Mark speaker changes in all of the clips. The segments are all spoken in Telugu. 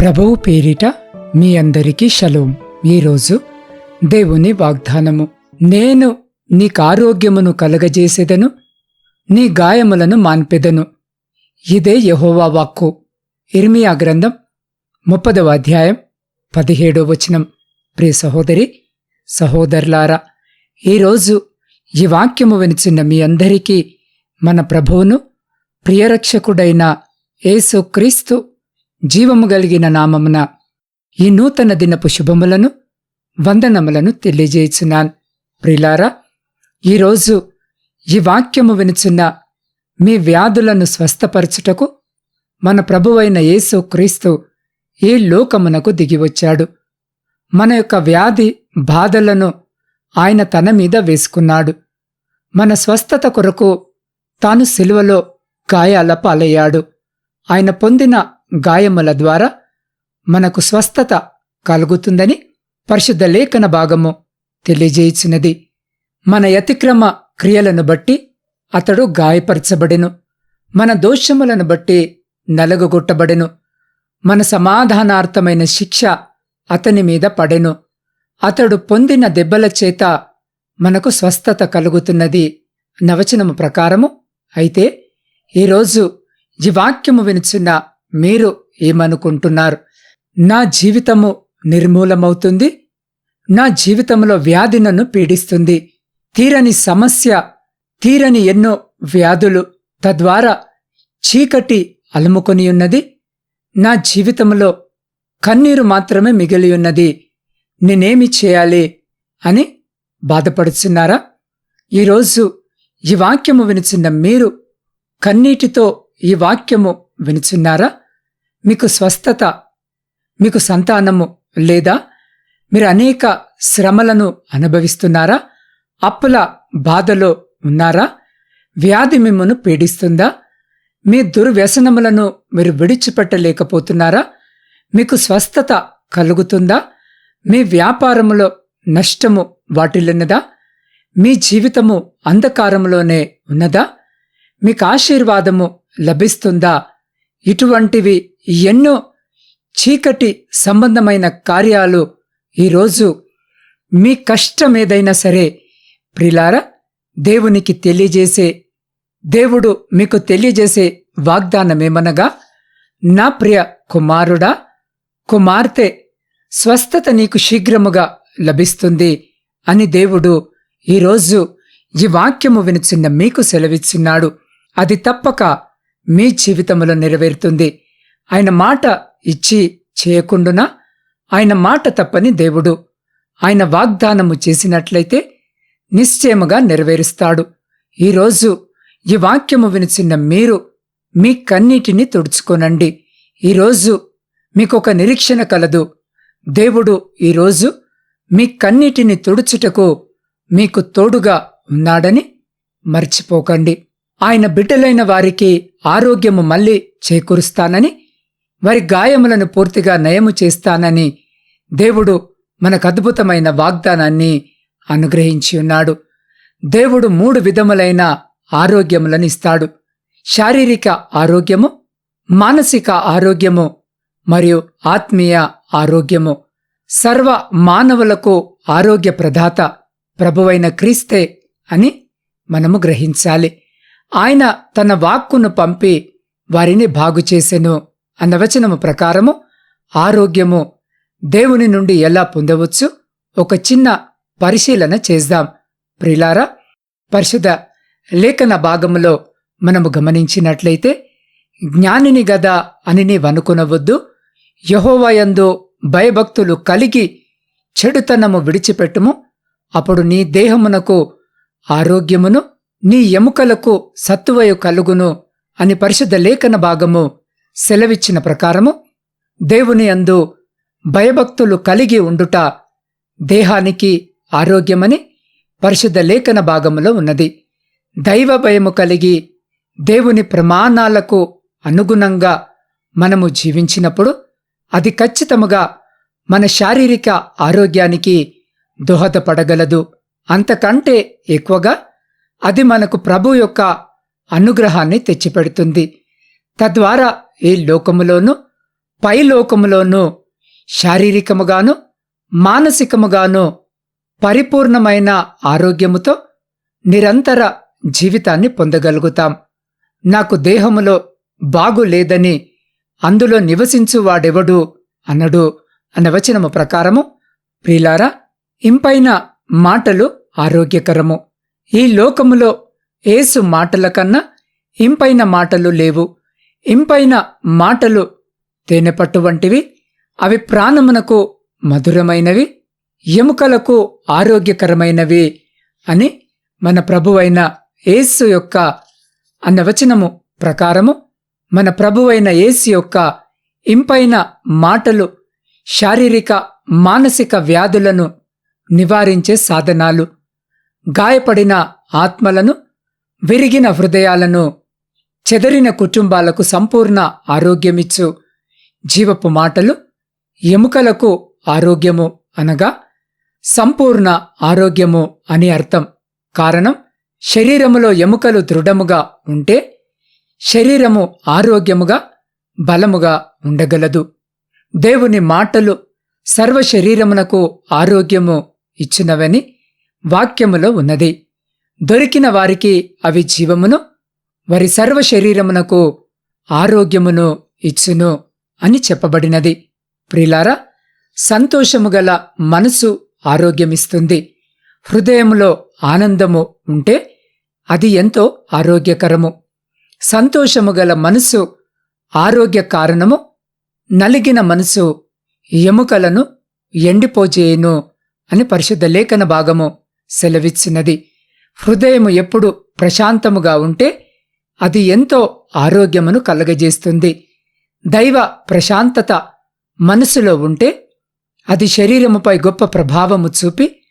Speaker 1: ప్రభువు పేరిట మీ అందరికీ షలోం. ఈరోజు దేవుని వాగ్దానము. నేను నీకు ఆరోగ్యమును కలగజేసేదను నీ గాయములను మాన్పెదను. ఇదే యహోవా వాక్కు. ఇర్మియా గ్రంథం ముప్పదవ అధ్యాయం పదిహేడో వచనం. ప్రియ సహోదరి సహోదరులారా ఈరోజు ఈ వాక్యము వినిచిన మీ అందరికీ మన ప్రభువును ప్రియరక్షకుడైన యేసుక్రీస్తు జీవము కలిగిన నామమున ఈ నూతన దినపు శుభములను వందనములను తెలియజేయుచున్నాను. ప్రిలారా ఈరోజు ఈ వాక్యము వినుచున్న మీ వ్యాధులను స్వస్థపరచుటకు మన ప్రభువైన యేసు క్రీస్తు ఈ లోకమునకు దిగివచ్చాడు మన యొక్క వ్యాధి బాధలను ఆయన తన మీద వేసుకున్నాడు. మన స్వస్థత కొరకు తాను సిలువలో గాయాల పాలయ్యాడు. ఆయన పొందిన గాయముల ద్వారా మనకు స్వస్థత కలుగుతుందని పరిశుద్ధ లేఖన భాగము తెలియజేయుచున్నది. మన యతిక్రమ క్రియలను బట్టి అతడు గాయపరచబడెను. మన దోషములను బట్టి నలగగొట్టబడెను. మన సమాధానార్థమైన శిక్ష అతని మీద పడెను. అతడు పొందిన దెబ్బల చేత మనకు స్వస్థత కలుగుతున్నది నవచనము ప్రకారము అయితే ఈరోజు ఈ వాక్యము వినుచున్న మీరు ఏమనుకుంటున్నారు? నా జీవితము నిర్మూలమవుతుంది. నా జీవితంలో వ్యాధి నన్ను పీడిస్తుంది. తీరని సమస్య తీరని ఎన్నో వ్యాధులు తద్వారా చీకటి అలుముకొని ఉన్నది. నా జీవితంలో కన్నీరు మాత్రమే మిగిలియున్నది నేనేమి చేయాలి అని బాధపడుచున్నారా? ఈరోజు ఈ వాక్యము వినుచున్న మీరు కన్నీటితో ఈ వాక్యము వినుచున్నారా? మీకు స్వస్థత మీకు సంతానము లేదా మీరు అనేక శ్రమలను అనుభవిస్తున్నారా? అప్పుల బాధలో ఉన్నారా? వ్యాధి మిమ్మను పీడిస్తుందా? మీ దుర్వ్యసనములను మీరు విడిచిపెట్టలేకపోతున్నారా? మీకు స్వస్థత కలుగుతుందా? మీ వ్యాపారములో నష్టము వాటిల్లున్నదా? మీ జీవితము అంధకారములోనే ఉన్నదా? మీకు ఆశీర్వాదము లభిస్తుందా? ఇటువంటివి ఎన్నో చీకటి సంబంధమైన కార్యాలు ఈరోజు మీ కష్టమేదైనా సరే ప్రిలారా దేవునికి తెలియజేసే దేవుడు మీకు తెలియజేసే వాగ్దానమేమనగా నా ప్రియ కుమారుడా కుమార్తె స్వస్థత నీకు శీఘ్రముగా లభిస్తుంది అని దేవుడు ఈరోజు ఈ వాక్యము వినుచున్న మీకు సెలవిచ్చున్నాడు. అది తప్పక మీ జీవితంలో నెరవేరుతుంది. ఆయన మాట ఇచ్చి చేయకుండునా? ఆయన మాట తప్పని దేవుడు. ఆయన వాగ్దానము చేసినట్లయితే నిశ్చయముగా నెరవేరుస్తాడు. ఈరోజు ఈ వాక్యము వినిచిన్న మీరు మీ కన్నీటిని తుడుచుకోనండి. ఈరోజు మీకొక నిరీక్షణ కలదు. దేవుడు ఈరోజు మీ కన్నీటిని తుడుచుటకు మీకు తోడుగా ఉన్నాడని మర్చిపోకండి. ఆయన బిడ్డలైన వారికి ఆరోగ్యము మళ్ళీ చేకూరుస్తానని వారి గాయములను పూర్తిగా నయము చేస్తానని దేవుడు మనకు అద్భుతమైన వాగ్దానాన్ని అనుగ్రహించి ఉన్నాడు. దేవుడు మూడు విధములైన ఆరోగ్యములను ఇస్తాడు. శారీరక ఆరోగ్యము మానసిక ఆరోగ్యము మరియు ఆత్మీయ ఆరోగ్యము. సర్వ మానవులకు ఆరోగ్య ప్రదాత ప్రభువైన క్రీస్తే అని మనము గ్రహించాలి. ఆయన తన వాక్కును పంపి వారిని బాగుచేసెను అన్న వచనము ప్రకారము ఆరోగ్యము దేవుని నుండి ఎలా పొందవచ్చు ఒక చిన్న పరిశీలన చేద్దాం. ప్రిలారా పరిశుధ లేఖన భాగములో మనము గమనించినట్లయితే జ్ఞానిని గదా అని నీవనుకునవద్దు యహోవయందు భయభక్తులు కలిగి చెడుతనము విడిచిపెట్టుము. అప్పుడు నీ దేహమునకు ఆరోగ్యమును నీ ఎముకలకు సత్తువయు కలుగును అని పరిశుద్ధ లేఖన భాగము సెలవిచ్చిన ప్రకారము దేవుని అందు భయభక్తులు కలిగి ఉండుట దేహానికి ఆరోగ్యమని పరిశుద్ధ లేఖన భాగములో ఉన్నది. దైవ భయము కలిగి దేవుని ప్రమాణాలకు అనుగుణంగా మనము జీవించినప్పుడు అది ఖచ్చితముగా మన శారీరక ఆరోగ్యానికి దోహదపడగలదు. అంతకంటే ఎక్కువగా అది మనకు ప్రభు యొక్క అనుగ్రహాన్ని తెచ్చిపెడుతుంది. తద్వారా ఈ లోకములోనూ పై లోకములోనూ శారీరకముగాను మానసికముగాను పరిపూర్ణమైన ఆరోగ్యముతో నిరంతర జీవితాన్ని పొందగలుగుతాం. నాకు దేహములో బాగులేదని అందులో నివసించువాడెవడు అన్నడు అన్న వచనము ప్రకారము ప్రిలారా ఇంపైన మాటలు ఆరోగ్యకరము. ఈ లోకములో ఏసు మాటల కన్నా ఇంపైన మాటలు లేవు. ఇంపైన మాటలు తేనెపట్టు వంటివి అవి ప్రాణమునకు మధురమైనవి ఎముకలకు ఆరోగ్యకరమైనవి అని మన ప్రభువైన యేసు యొక్క అన్న వచనము ప్రకారము మన ప్రభువైన యేసు యొక్క ఇంపైన మాటలు శారీరక మానసిక వ్యాధులను నివారించే సాధనాలు. గాయపడిన ఆత్మలను విరిగిన హృదయాలను చెదరిన కుటుంబాలకు సంపూర్ణ ఆరోగ్యమిచ్చు. జీవపు మాటలు ఎముకలకు ఆరోగ్యము అనగా సంపూర్ణ ఆరోగ్యము అని అర్థం. కారణం శరీరములో ఎముకలు దృఢముగా ఉంటే శరీరము ఆరోగ్యముగా బలముగా ఉండగలదు. దేవుని మాటలు సర్వ శరీరమునకు ఆరోగ్యము ఇచ్చినవని వాక్యములో ఉన్నది. దొరికిన వారికి అవి జీవమును వారి సర్వ శరీరమునకు ఆరోగ్యమును ఇచ్చును అని చెప్పబడినది. ప్రిలారా సంతోషము గల మనసు ఆరోగ్యమిస్తుంది. హృదయములో ఆనందము ఉంటే అది ఎంతో ఆరోగ్యకరము. సంతోషము గల మనసు ఆరోగ్య కారణము నలిగిన మనసు ఎముకలను ఎండిపోజేయును అని పరిశుద్ధ లేఖన భాగము. సెలవిచ్చినది. హృదయము ఎప్పుడు ప్రశాంతముగా ఉంటే అది ఎంతో ఆరోగ్యమును కలగజేస్తుంది. దైవ ప్రశాంతత మనసులో ఉంటే అది శరీరముపై గొప్ప ప్రభావము చూపి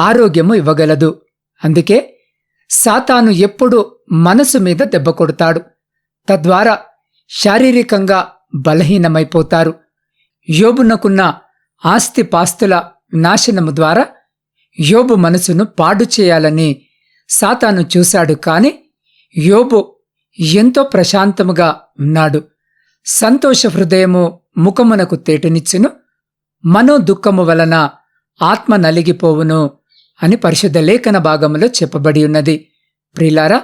Speaker 1: ఆరోగ్యము ఇవ్వగలదు. అందుకే సాతాను ఎప్పుడు మనసు మీద దెబ్బ కొడతాడు. తద్వారా శారీరకంగా బలహీనమైపోతారు. యోబునకున్న ఆస్తిపాస్తుల నాశనము ద్వారా యోబు మనసును పాడు చేయాలని సాతాను చూశాడు కాని యోబు ఎంతో ప్రశాంతముగా ఉన్నాడు. సంతోష హృదయము ముఖమునకు తేటనిచ్చును. మనో దుఃఖము వలన ఆత్మ నలిగిపోవును అని పరిశుద్ధ లేఖన భాగములో చెప్పబడి ఉన్నది. ప్రిలారా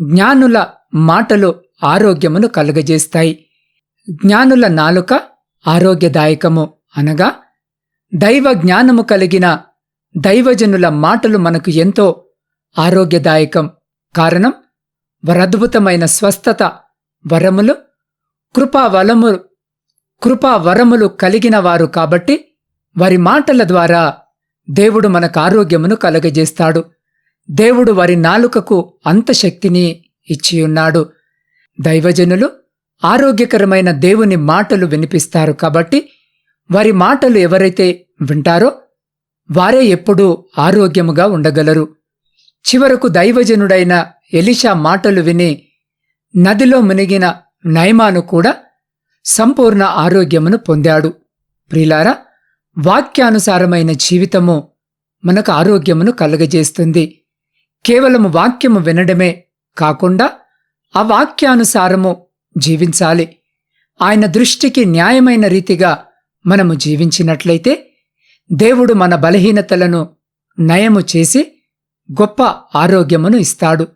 Speaker 1: జ్ఞానుల మాటలు ఆరోగ్యమును కలుగజేస్తాయి. జ్ఞానుల నాలుక ఆరోగ్యదాయకము అనగా దైవ జ్ఞానము కలిగిన దైవజనుల మాటలు మనకు ఎంతో ఆరోగ్యదాయకం. కారణం వరద్భుతమైన స్వస్థత వరములు కృపా కృపావరములు కలిగిన వారు కాబట్టి వారి మాటల ద్వారా దేవుడు మనకు ఆరోగ్యమును కలగజేస్తాడు. దేవుడు వారి నాలుకకు అంత శక్తిని ఇచ్చియున్నాడు. దైవజనులు ఆరోగ్యకరమైన దేవుని మాటలు వినిపిస్తారు కాబట్టి వారి మాటలు ఎవరైతే వింటారో వారే ఎప్పుడూ ఆరోగ్యముగా ఉండగలరు. చివరకు దైవజనుడైన ఎలిషా మాటలు విని నదిలో మునిగిన నయమాను కూడా సంపూర్ణ ఆరోగ్యమును పొందాడు. ప్రిలారా వాక్యానుసారమైన జీవితము మనకు ఆరోగ్యమును కలుగజేస్తుంది. కేవలము వాక్యము వినడమే కాకుండా ఆ వాక్యానుసారము జీవించాలి. ఆయన దృష్టికి న్యాయమైన రీతిగా మనము జీవించినట్లయితే దేవుడు మన బలహీనతలను నయము చేసి గొప్ప ఆరోగ్యమును ఇస్తాడు.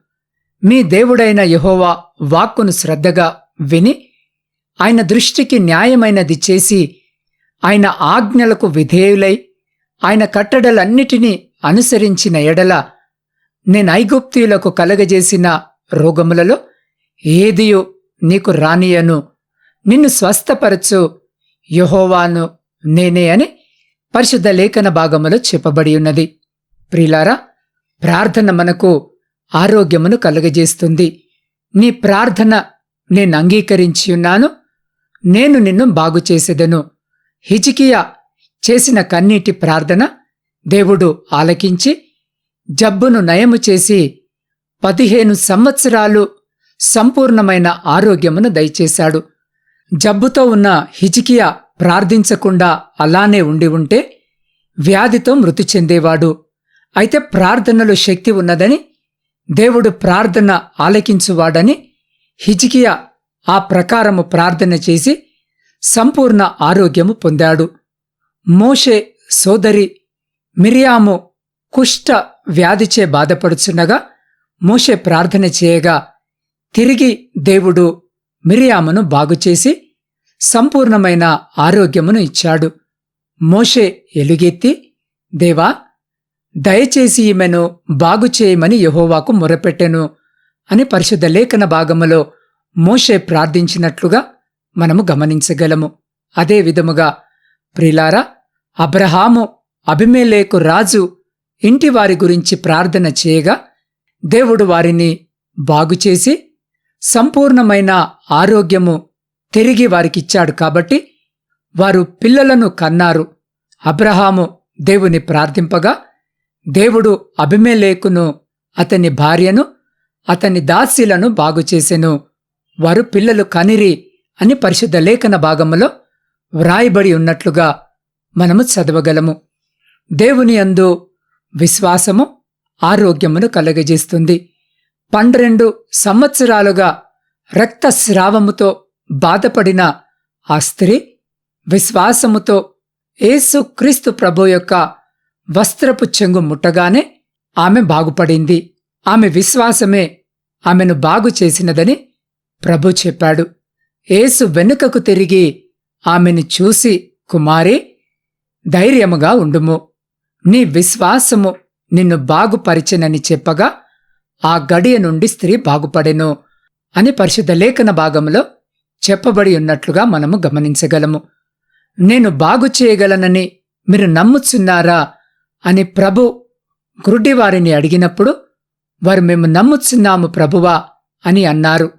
Speaker 1: మీ దేవుడైన యహోవా వాక్కును శ్రద్ధగా విని ఆయన దృష్టికి న్యాయమైనది చేసి ఆయన ఆజ్ఞలకు విధేయులై ఆయన కట్టడలన్నిటినీ అనుసరించిన ఎడల నేను ఐగుప్తీయులకు కలగజేసిన రోగములలో ఏదియు నీకు రానియను. నిన్ను స్వస్థపరచు. యహోవాను నేనే అని పరిశుద్ధ లేఖన భాగములో చెప్పబడి ఉన్నది. ప్రిలారా ప్రార్థన మనకు ఆరోగ్యమును కలుగజేస్తుంది. నీ ప్రార్థన నేను అంగీకరించి ఉన్నాను. నేను నిన్ను బాగు చేసేదను. హిజికియా చేసిన కన్నీటి ప్రార్థన దేవుడు ఆలకించి జబ్బును నయము చేసి పదిహేను సంవత్సరాలు సంపూర్ణమైన ఆరోగ్యమును దయచేశాడు. జబ్బుతో ఉన్న హిజికియా ప్రార్థించకుండా అలానే ఉండి ఉంటే వ్యాధితో మృతి చెందేవాడు. అయితే ప్రార్థనలో శక్తి ఉన్నదని దేవుడు ప్రార్థన ఆలకించువాడని హిజికియా ఆ ప్రకారము ప్రార్థన చేసి సంపూర్ణ ఆరోగ్యము పొందాడు. మోషే సోదరి మిరియాము కుష్ఠ వ్యాధిచే బాధపడుచున్నగా మోషే ప్రార్థన చేయగా తిరిగి దేవుడు మిరియామును బాగుచేసి సంపూర్ణమైన ఆరోగ్యమును ఇచ్చాడు. మోషే ఎలుగెత్తి దేవా దయచేసి ఈమెను బాగు చేయమని యహోవాకు మొరపెట్టెను అని పరిశుద్ధ లేఖన భాగములో మోషే ప్రార్థించినట్లుగా మనము గమనించగలము. అదే విధముగా ప్రిలారా అబ్రహాము అభిమేలేకు రాజు ఇంటి వారి గురించి ప్రార్థన చేయగా దేవుడు వారిని బాగుచేసి సంపూర్ణమైన ఆరోగ్యము తిరిగి వారికిచ్చాడు కాబట్టి వారు పిల్లలను కన్నారు. అబ్రహాము దేవుని ప్రార్థింపగా దేవుడు అభిమేలేకును అతని భార్యను అతని దాసీలను బాగుచేసెను వారు పిల్లలు కనిరి అని పరిశుద్ధ లేఖన భాగములో వ్రాయబడి ఉన్నట్లుగా మనము చదవగలము. దేవుని అందు విశ్వాసము ఆరోగ్యమును కలగజేస్తుంది. పన్నెండు సంవత్సరాలుగా రక్తస్రావముతో బాధపడిన ఆ స్త్రీ విశ్వాసముతో ఏసు క్రీస్తు ప్రభు యొక్క వస్త్రపు చెంగు ముట్టగానే ఆమె బాగుపడింది. ఆమె విశ్వాసమే ఆమెను బాగు చేసినదని ప్రభు చెప్పాడు. ఏసు వెనుకకు తిరిగి ఆమెను చూసి కుమారి ధైర్యముగా ఉండుము. నీ విశ్వాసము నిన్ను బాగుపరిచెనని చెప్పగా ఆ గడియ నుండి స్త్రీ బాగుపడెను అని పరిశుద్ధ లేఖన భాగంలో చెప్పబడి ఉన్నట్లుగా మనము గమనించగలము. నేను బాగు చేయగలనని మీరు నమ్ముచున్నారా అని ప్రభు గురుడివారిని అడిగినప్పుడు వారు మేము నమ్ముచున్నాము ప్రభువా అని అన్నారు.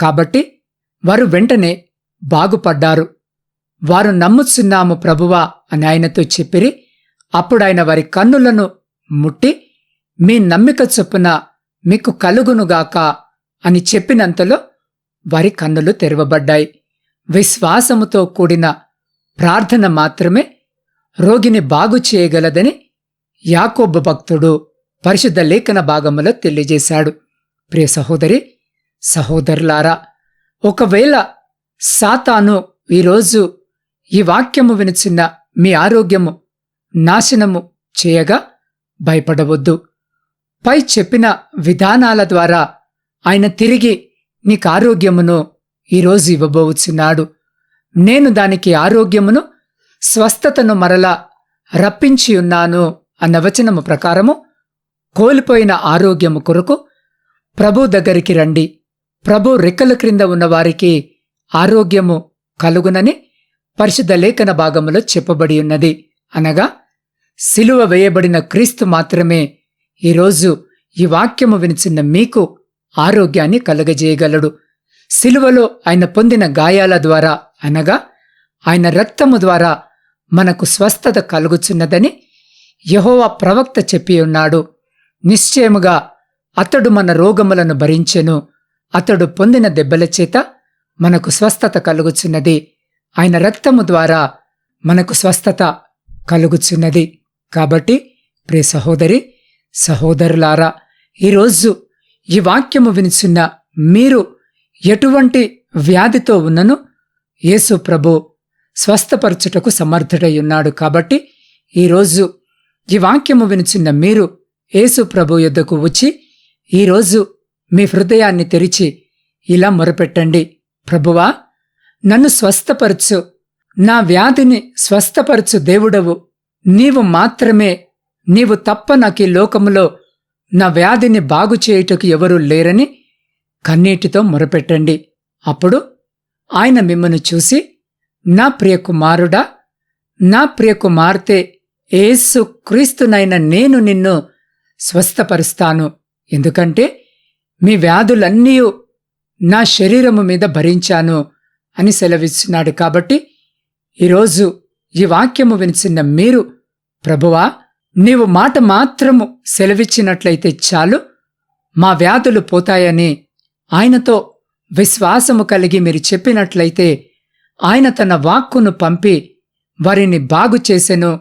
Speaker 1: కాబట్టి వారు వెంటనే బాగుపడ్డారు. వారు నమ్ముచున్నాము ప్రభువా అని ఆయనతో చెప్పిరి అప్పుడాయన వారి కన్నులను ముట్టి మీ నమ్మిక చొప్పున మీకు కలుగునుగాక అని చెప్పినంతలో వారి కన్నులు తెరవబడ్డాయి. విశ్వాసముతో కూడిన ప్రార్థన మాత్రమే రోగిని బాగు చేయగలదని యాకోబు భక్తుడు పరిశుద్ధ లేఖన భాగములో తెలియజేశాడు. ప్రియ సహోదరి సహోదరులారా ఒకవేళ సాతాను ఈరోజు ఈ వాక్యము వినుచున్న మీ ఆరోగ్యము నాశనము చేయగా భయపడవద్దు. పై చెప్పిన విధానాల ద్వారా ఆయన తిరిగి నీకు ఆరోగ్యమును ఈరోజు ఇవ్వబోచున్నాడు. నేను దానికి ఆరోగ్యమును స్వస్థతను మరలా రప్పించి ఉన్నాను అన్న వచనము ప్రకారము కోల్పోయిన ఆరోగ్యము కొరకు ప్రభు దగ్గరికి రండి. ప్రభు రెక్కల క్రింద ఉన్నవారికి ఆరోగ్యము కలుగునని పరిశుద్ధ లేఖన భాగములో చెప్పబడి ఉన్నది. అనగా సిలువ వేయబడిన క్రీస్తు మాత్రమే ఈరోజు ఈ వాక్యము వినిచిన్న మీకు ఆరోగ్యాన్ని కలుగజేయగలడు. శిలువలో ఆయన పొందిన గాయాల ద్వారా అనగా ఆయన రక్తము ద్వారా మనకు స్వస్థత కలుగుచున్నదని యహోవా ప్రవక్త చెప్పి ఉన్నాడు. నిశ్చయముగా అతడు మన రోగములను భరించెను. అతడు పొందిన దెబ్బల చేత మనకు స్వస్థత కలుగుచున్నది. ఆయన రక్తము ద్వారా మనకు స్వస్థత కలుగుచున్నది. కాబట్టి ప్రియ సహోదరి సహోదరులారా ఈరోజు ఈ వాక్యము వినిచున్న మీరు ఎటువంటి వ్యాధితో ఉన్నను? యేసు ప్రభు స్వస్థపరచుటకు సమర్థుడై ఉన్నాడు కాబట్టి ఈరోజు ఈ వాక్యము వినిచున్న మీరు యేసు ప్రభు యొద్దకు వచ్చి ఈరోజు మీ హృదయాన్ని తెరిచి ఇలా మొరపెట్టండి. ప్రభువా నన్ను స్వస్థపరచు. నా వ్యాధిని స్వస్థపరచు దేవుడవు. నీవు మాత్రమే నీవు తప్ప నాకు ఈ లోకములో నా వ్యాధిని బాగు చేయుటకు ఎవరూ లేరని కన్నీటితో మొరపెట్టండి. అప్పుడు ఆయన మిమ్మను చూసి నా ప్రియ కుమారుడా నా ప్రియ కుమార్తె ఏసు క్రీస్తునైన నేను నిన్ను స్వస్థపరుస్తాను. ఎందుకంటే మీ వ్యాధులన్నీ నా శరీరము మీద భరించాను అని సెలవిస్తున్నాడు కాబట్టి ఈరోజు ఈ వాక్యము వినిచిన్న మీరు ప్రభువా నీవు మాట మాత్రము సెలవిచ్చినట్లయితే చాలు మా వ్యాధులు పోతాయని ఆయనతో విశ్వాసము కలిగి మీరు చెప్పినట్లయితే ఆయన తన వాక్కును పంపి వారిని బాగు చేసెను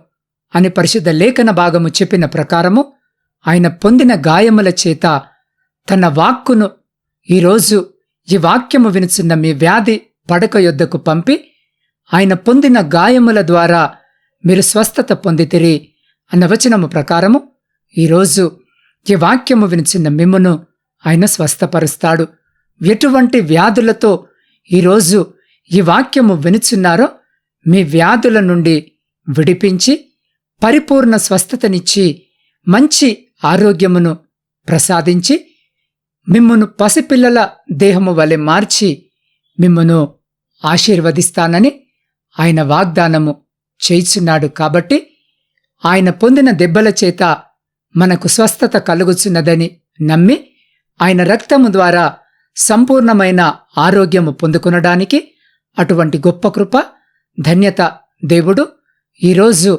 Speaker 1: అని పరిశుద్ధ లేఖన భాగము చెప్పిన ప్రకారము ఆయన పొందిన గాయముల చేత తన వాక్కును ఈరోజు ఈ వాక్యము వినుచున్న మీ వ్యాధి పడక యొద్దకు పంపి ఆయన పొందిన గాయముల ద్వారా మీరు స్వస్థత పొందితిరి. అన్న వచనము ప్రకారము ఈరోజు ఈ వాక్యము వినిచిన మిమ్మును ఆయన స్వస్థపరుస్తాడు. ఎటువంటి వ్యాధులతో ఈరోజు ఈ వాక్యము వినుచున్నారో మీ వ్యాధుల నుండి విడిపించి పరిపూర్ణ స్వస్థతనిచ్చి మంచి ఆరోగ్యమును ప్రసాదించి మిమ్మును పసిపిల్లల దేహము వలె మార్చి మిమ్మును ఆశీర్వదిస్తానని ఆయన వాగ్దానము చేయిచున్నాడు కాబట్టి ఆయన పొందిన దెబ్బల చేత మనకు స్వస్థత కలుగుచున్నదని నమ్మి ఆయన రక్తము ద్వారా సంపూర్ణమైన ఆరోగ్యము పొందుకొనడానికి అటువంటి గొప్ప కృప ధన్యత దేవుడు ఈరోజు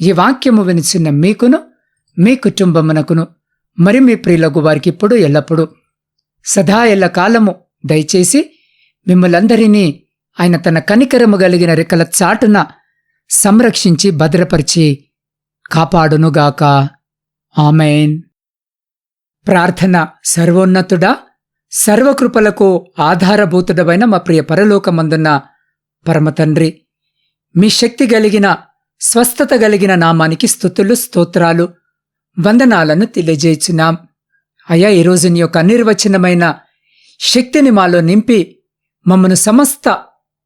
Speaker 1: ఈ వాక్యము వినిచిన మీకును మీ కుటుంబమునకును మరి మీ ప్రియులకు వారికి ఇప్పుడు ఎల్లప్పుడూ సదా ఎల్ల కాలము దయచేసి మిమ్మలందరినీ ఆయన తన కనికరము కలిగిన రెక్కల చాటున సంరక్షించి భద్రపరిచి కాపాడునుగాక. ఆమెన్. ప్రార్థన సర్వోన్నతుడా సర్వకృపలకు ఆధారభూతుడమైన మా ప్రియ పరలోకమందున్న పరమతండ్రి మీ శక్తి కలిగిన స్వస్థత కలిగిన నామానికి స్థుతులు స్తోత్రాలు వందనాలను తెలియజేయుచున్నాం. అయ్యా ఈరోజు నీ యొక్క అనిర్వచనమైన శక్తిని మాలో నింపి మమ్మను సమస్త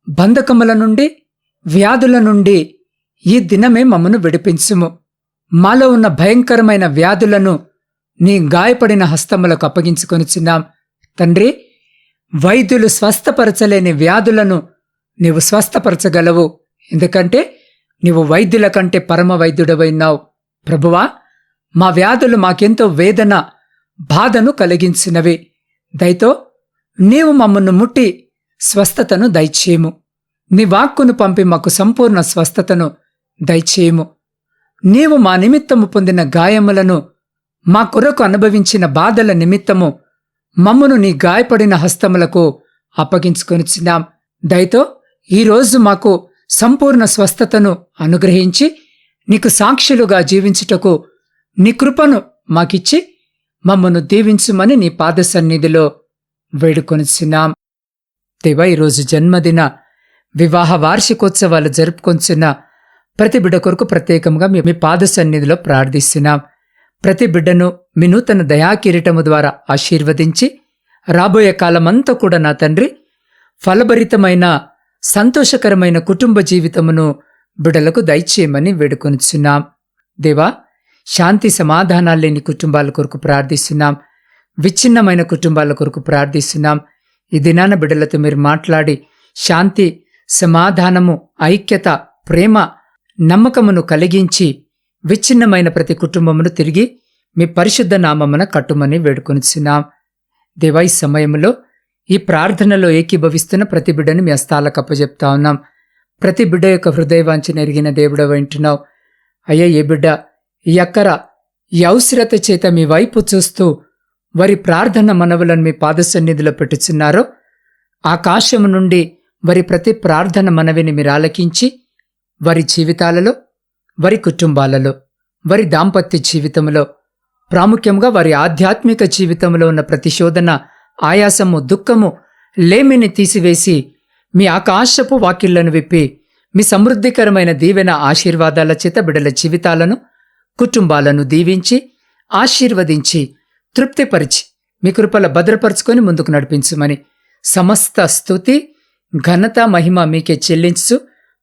Speaker 1: బంధకముల నుండి వ్యాధుల నుండి ఈ దినమే మమ్మను విడిపించుము. మాలో ఉన్న భయంకరమైన వ్యాధులను నీ గాయపడిన హస్తములకు అప్పగించుకొనిచున్నాం తండ్రి వైద్యులు స్వస్థపరచలేని వ్యాధులను నీవు స్వస్థపరచగలవు. ఎందుకంటే నీవు వైద్యుల కంటే పరమ వైద్యుడవైనావు. ప్రభువా మా వ్యాధులు మాకెంతో వేదన బాధను కలిగించినవి. దయతో నీవు మమ్మను ముట్టి స్వస్థతను దయచేయము. నీ వాక్కును పంపి మాకు సంపూర్ణ స్వస్థతను దయచేయము. నీవు మా నిమిత్తము పొందిన గాయములను మా కొరకు అనుభవించిన బాధల నిమిత్తము మమ్మను నీ గాయపడిన హస్తములకు అప్పగించుకొనిచ్చినాం దయతో ఈరోజు మాకు సంపూర్ణ స్వస్థతను అనుగ్రహించి నీకు సాక్షులుగా జీవించుటకు నీ కృపను మాకిచ్చి మమ్మను దీవించుమని నీ పాద సన్నిధిలో వేడుకొనిచ్చినాం దేవ ఈరోజు జన్మదిన వివాహ వార్షికోత్సవాలు జరుపుకొంచున్న ప్రతి బిడ్డ కొరకు ప్రత్యేకంగా మీ పాద సన్నిధిలో ప్రార్థిస్తున్నాం. ప్రతి బిడ్డను మీ నూతన దయాకిరీటము ద్వారా ఆశీర్వదించి రాబోయే కాలమంతా కూడా నా తండ్రి ఫలభరితమైన సంతోషకరమైన కుటుంబ జీవితమును బిడలకు దయచేయమని వేడుకొనిచున్నాం. దేవా శాంతి సమాధానాలు లేని కుటుంబాల కొరకు ప్రార్థిస్తున్నాం. విచ్ఛిన్నమైన కుటుంబాల కొరకు ప్రార్థిస్తున్నాం. ఈ దినాన బిడ్డలతో మీరు మాట్లాడి శాంతి సమాధానము ఐక్యత ప్రేమ నమ్మకమును కలిగించి విచ్ఛిన్నమైన ప్రతి కుటుంబమును తిరిగి మీ పరిశుద్ధ నామమున కట్టుమని వేడుకొనిచున్నాం. దేవా ఈ సమయంలో ఈ ప్రార్థనలో ఏకీభవిస్తున్న ప్రతి బిడ్డను మీ హస్తాలకు అప్పచెప్తా ఉన్నాం. ప్రతి బిడ్డ యొక్క హృదయవాంఛన ఎరిగిన దేవుడ వింటున్నావు అయ్యా ఏ బిడ్డ ఈ అక్కర ఈ అవసరత చేత మీ వైపు చూస్తూ వారి ప్రార్థన మనవులను మీ పాద సన్నిధిలో పెట్టుచున్నారో ఆకాశము నుండి వారి ప్రతి ప్రార్థన మనవిని మీరు ఆలకించి వారి జీవితాలలో వారి కుటుంబాలలో వారి దాంపత్య జీవితంలో ప్రాముఖ్యంగా వారి ఆధ్యాత్మిక జీవితంలో ఉన్న ప్రతిశోధన ఆయాసము దుఃఖము లేమిని తీసివేసి మీ ఆకాశపు వాకిళ్ళను విప్పి మీ సమృద్ధికరమైన దీవెన ఆశీర్వాదాల చేత బిడల జీవితాలను కుటుంబాలను దీవించి ఆశీర్వదించి తృప్తిపరిచి మీ కృపల భద్రపరుచుకొని ముందుకు నడిపించుమని సమస్త స్థుతి ఘనత మహిమ మీకే చెల్లించు